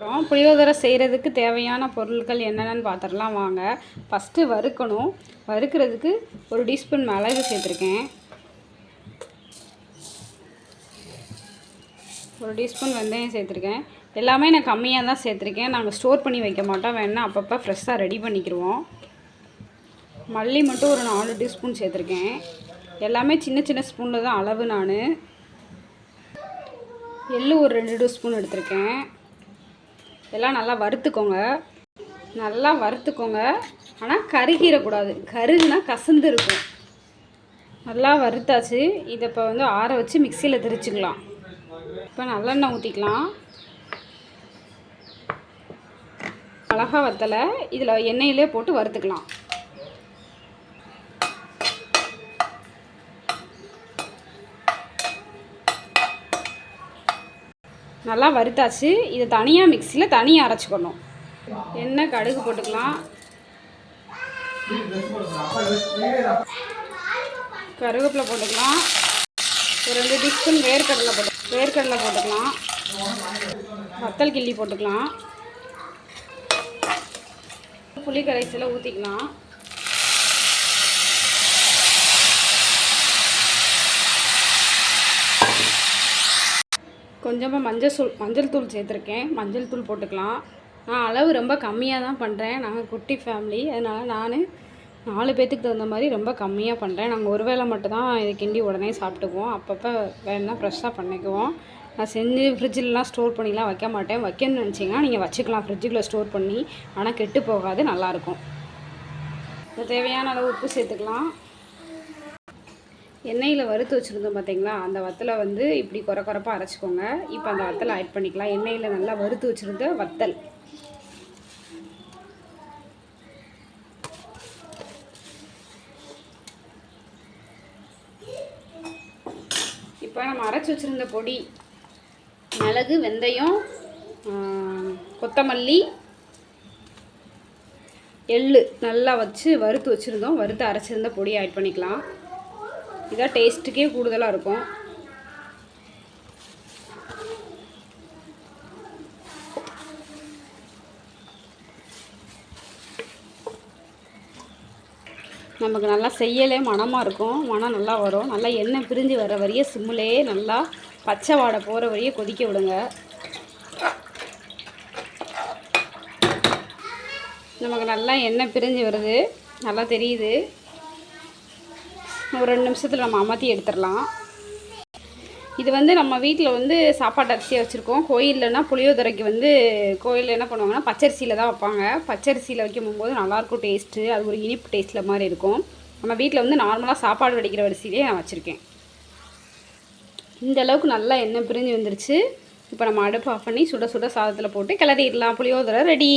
அப்புறம் புளியோதரை செய்கிறதுக்கு தேவையான பொருட்கள் என்னென்னு பார்த்துடலாம் வாங்க. ஃபஸ்ட்டு வறுக்கணும். வறுக்கிறதுக்கு ஒரு டீஸ்பூன் மிளகு சேர்த்துருக்கேன். ஒரு டீஸ்பூன் வெந்தயம் சேர்த்துருக்கேன். எல்லாமே நான் கம்மியாக தான் சேர்த்துருக்கேன். நாங்கள் ஸ்டோர் பண்ணி வைக்க மாட்டோம். வேணால் அப்பப்போ ஃப்ரெஷ்ஷாக ரெடி பண்ணிக்கிடுவோம் மல்லி மட்டும் ஒரு நாலு டீஸ்பூன் சேர்த்துருக்கேன். எல்லாமே சின்ன சின்ன ஸ்பூனில் தான் அளவு நான். எள்ளு ஒரு ரெண்டு டீஸ்பூன் எடுத்திருக்கேன். எல்லாம் நல்லா வறுத்துக்கோங்க. நல்லா வறுத்துக்கோங்க. ஆனால் கருகிடக்கூடாது கருகுனா கசந்து இருக்கும். நல்லா வறுத்தாச்சு. இதை இப்போ வந்து ஆற வச்சு மிக்சியில் திரிச்சுக்கலாம். இப்போ நல்லெண்ணெய் ஊற்றிக்கலாம் மிளகா வத்தலை இதில் எண்ணெயிலே போட்டு வறுத்துக்கலாம். நல்லா வறுத்தாச்சு. இதை தனியாக மிக்சியில் தனியாக அரைச்சிக்கணும். எண்ணெய் கடுகு போட்டுக்கலாம். கருவேப்பிலை போட்டுக்கலாம். ஒரு ரெண்டு டீஸ்பூன் வேர்க்கடலை போட்டு வேர்க்கடலை போட்டுக்கலாம். வத்தல் கிள்ளி போட்டுக்கலாம். புளி கரைசலை ஊற்றிக்கலாம் கொஞ்சமாக மஞ்சள் தூள் மஞ்சள் தூள் சேர்த்துருக்கேன். மஞ்சள் தூள் போட்டுக்கலாம். நான் அளவு ரொம்ப கம்மியாக தான் பண்ணுறேன் நாங்கள் குட்டி ஃபேமிலி அதனால் நான் நாலு பேர்த்துக்கு தகுந்த மாதிரி ரொம்ப கம்மியாக பண்ணுறேன் நாங்கள் ஒரு வேளை மட்டும்தான் இதை கிண்டி உடனே சாப்பிட்டுக்குவோம். அப்பப்போ வேணுன்னா ஃப்ரெஷ்ஷாக பண்ணிக்குவோம். நான் செஞ்சு ஃப்ரிட்ஜிலலாம் ஸ்டோர் பண்ணிலாம் வைக்க மாட்டேன். வைக்கணும்னு நினச்சிங்கன்னா நீங்கள் வச்சுக்கலாம். ஃப்ரிட்ஜுக்குள்ளே ஸ்டோர் பண்ணி ஆனால் கெட்டு போகாது நல்லாயிருக்கும் தேவையான அளவு உப்பு சேர்த்துக்கலாம். எண்ணெயில் வறுத்து வச்சுருந்தோம் பார்த்தீங்களா அந்த வத்தலை வந்து இப்படி குறை குறைப்பாக அரைச்சிக்கோங்க. இப்போ அந்த வத்தலை ஆட் பண்ணிக்கலாம். எண்ணெயில் நல்லா வறுத்து வச்சுருந்த வத்தல். இப்போ நம்ம அரைச்சி வச்சுருந்த பொடி மிளகு வெந்தயம் கொத்தமல்லி எள்ளு நல்லா வச்சு வறுத்து வச்சுருந்தோம். வறுத்து அரைச்சிருந்த பொடி ஆட் பண்ணிக்கலாம். இதான் டேஸ்ட்டுக்கே கூடுதலாக இருக்கும். நமக்கு நல்லா செய்யலே மனமாக இருக்கும். மனம் நல்லா வரும். நல்லா எண்ணெய் பிரிஞ்சு வர வரைய சிம்முலேயே நல்லா பச்சை வாடை போகிற வரைய கொதிக்க விடுங்க. நமக்கு நல்லா எண்ணெய் பிரிஞ்சு வருது. நல்லா தெரியுது. ஒரு ரெண்டு நிமிஷத்தில் நம்ம அமர்த்தி எடுத்துடலாம். இது வந்து நம்ம வீட்டில் வந்து சாப்பாட்டு அரிசியை வச்சுருக்கோம். கோயில்லனா புளியோதரைக்கு வந்து கோயிலில் என்ன பண்ணுவாங்கன்னா பச்சரிசியில் தான் வைப்பாங்க. பச்சரிசியில் வைக்கும் போது நல்லாயிருக்கும் டேஸ்ட்டு அது ஒரு இனிப்பு டேஸ்ட்டில் மாதிரி இருக்கும். நம்ம வீட்டில் வந்து நார்மலாக சாப்பாடு வடிக்கிற அரிசியிலே நான் வச்சுருக்கேன். இந்த அளவுக்கு நல்லா எண்ணெய் பிரிஞ்சு வந்துருச்சு. இப்போ நம்ம அடுப்பு ஆஃப் பண்ணி சுட சுட சாதத்தில் போட்டு கிளறிடலாம். புளியோதரை ரெடி